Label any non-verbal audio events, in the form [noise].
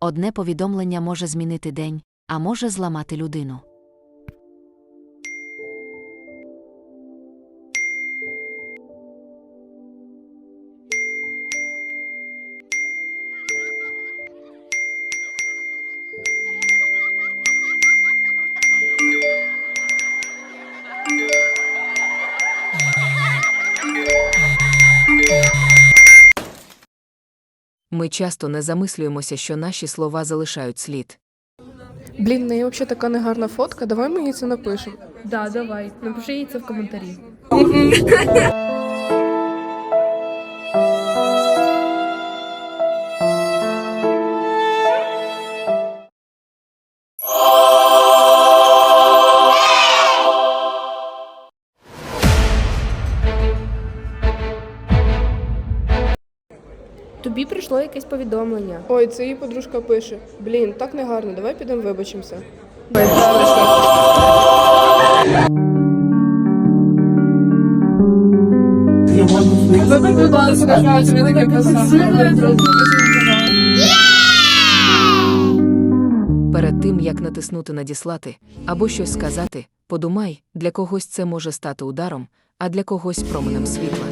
одне повідомлення може змінити день, а може зламати людину. Ми часто не замислюємося, що наші слова залишають слід. Блін, в неї взагалі така негарна фотка, давай ми їй це напишемо. Да, давай, напиши їй це в коментарі. [laughs] Тобі прийшло якесь повідомлення. Ой, це її подружка пише. Блін, так негарно, давай підемо вибачимося. Перед тим як натиснути надіслати або щось сказати, подумай, для когось це може стати ударом, а для когось променем світла.